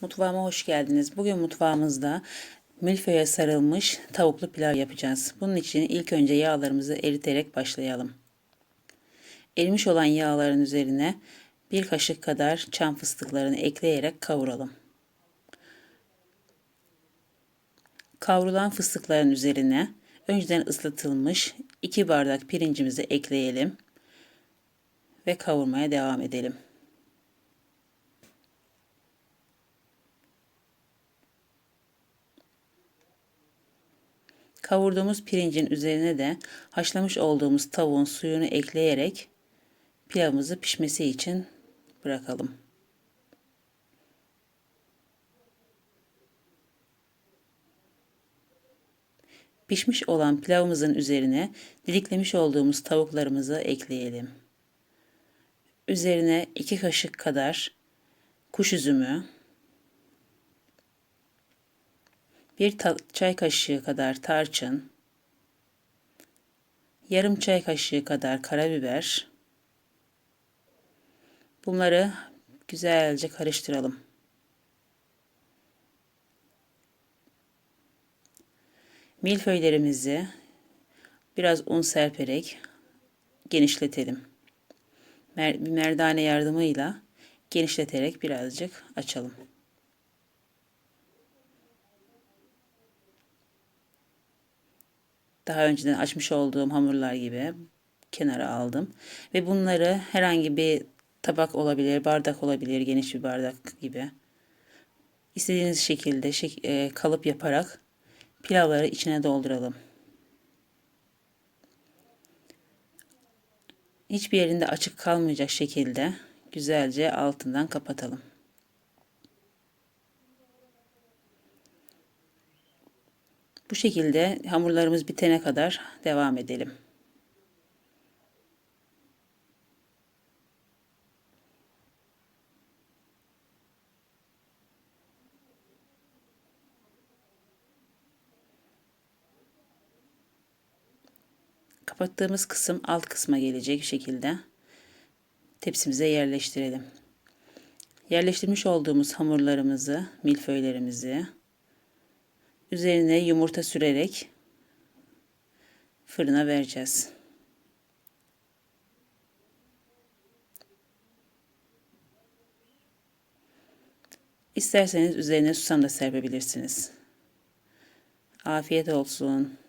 Mutfağıma hoş geldiniz. Bugün mutfağımızda milföye sarılmış tavuklu pilav yapacağız. Bunun için ilk önce yağlarımızı eriterek başlayalım. Erimiş olan yağların üzerine bir kaşık kadar çam fıstıklarını ekleyerek kavuralım. Kavrulan fıstıkların üzerine önceden ıslatılmış 2 bardak pirincimizi ekleyelim ve kavurmaya devam edelim. Kavurduğumuz pirincin üzerine de haşlamış olduğumuz tavuğun suyunu ekleyerek pilavımızı pişmesi için bırakalım. Pişmiş olan pilavımızın üzerine didiklemiş olduğumuz tavuklarımızı ekleyelim. Üzerine 2 kaşık kadar kuş üzümü, bir çay kaşığı kadar tarçın, yarım çay kaşığı kadar karabiber. Bunları güzelce karıştıralım. Milföylerimizi biraz un serperek genişletelim. Mer merdane yardımıyla genişleterek birazcık açalım. Daha önceden açmış olduğum hamurlar gibi kenara aldım. Ve bunları herhangi bir tabak olabilir, bardak olabilir, geniş bir bardak gibi. İstediğiniz şekilde şek e, kalıp yaparak pilavları içine dolduralım. Hiçbir yerinde açık kalmayacak şekilde güzelce altından kapatalım. Bu şekilde hamurlarımız bitene kadar devam edelim. Kapattığımız kısım alt kısma gelecek şekilde tepsimize yerleştirelim. Yerleştirmiş olduğumuz hamurlarımızı, milföylerimizi Üzerine yumurta sürerek fırına vereceğiz. İsterseniz üzerine susam da serpebilirsiniz. Afiyet olsun.